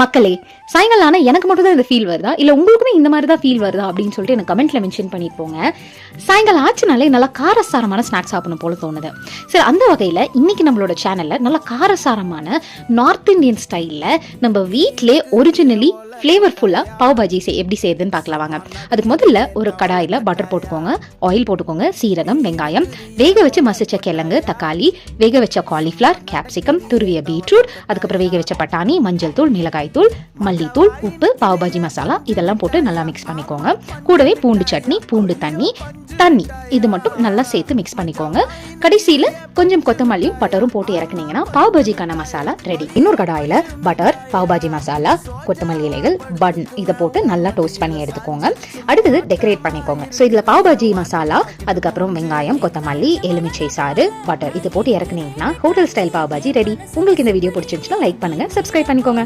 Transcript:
மக்களே சாயங்காலம் ஆனால் எனக்கு மட்டும் தான் இந்த ஃபீல் வருதா? இல்லை உங்களுக்குமே இந்த மாதிரி தான் ஃபீல் வருதா? அப்படின்னு சொல்லிட்டு எனக்கு கமெண்ட்ல மென்ஷன் பண்ணிப்போங்க சாயங்காலம் ஆச்சுனாலே நல்லா காரசாரமான ஸ்நாக்ஸ் சாப்பிடணும் போல தோணுது. சரி அந்த வகையில் இன்னைக்கு நம்மளோட சேனலில் நல்லா காரசாரமான நார்த் இந்தியன் ஸ்டைலில் நம்ம வீட்டிலே ஒரிஜினலி ஃப்ளேவர்ஃபுல்லாக பாவ் பாஜி செய் எப்படி செய்யுதுன்னு பார்க்கலாம் வாங்க. அதுக்கு முதல்ல ஒரு கடாயில் பட்டர் போட்டுக்கோங்க. ஆயில் போட்டுக்கோங்க. சீரகம் வெங்காயம். வேக வச்சு மசிச்ச கிழங்கு தக்காளி வேக வச்ச காலிஃப்ளவர் கேப்சிகம் துருவிய பீட்ரூட் அதுக்கப்புறம் வேக வச்ச பட்டாணி மஞ்சள் தூள் மிளகாய் தூள் மல்லித்தூள் உப்பு பாவ் பாஜி மசாலா இதெல்லாம் போட்டு நல்லா மிக்ஸ் பண்ணிக்கோங்க. கூடவே பூண்டு சட்னி பூண்டு தண்ணி தண்ணி இது மட்டும் நல்லா சேர்த்து மிக்ஸ் பண்ணிக்கோங்க. கடைசியில் கொஞ்சம் கொத்தமல்லியும் பட்டரும் போட்டு இறக்குனீங்கன்னா பாவ் பாஜிக்கான மசாலா ரெடி இன்னொரு கடாயில் பட்டர் பாவ் பாஜி மசாலா கொத்தமல்லி இலைகள் பன் இதை போட்டு நல்லா டோஸ்ட் பண்ணி எடுத்துக்கோங்க. அடுத்தது டெக்கரேட் பண்ணிக்கோங்க. ஸோ இதில் பாவ் பாஜி மசாலா அதுக்கப்புறம் வெங்காயம் கொத்தமல்லி எலுமிச்சை சாறு பட்டர் இது போட்டு இறக்குனீங்கன்னா hotel style pav bhaji ready உங்களுக்கு இந்த வீடியோ பிடிச்சிருந்துச்சுன்னா லைக் பண்ணுங்கள் சப்ஸ்கிரைப் பண்ணிக்கோங்க.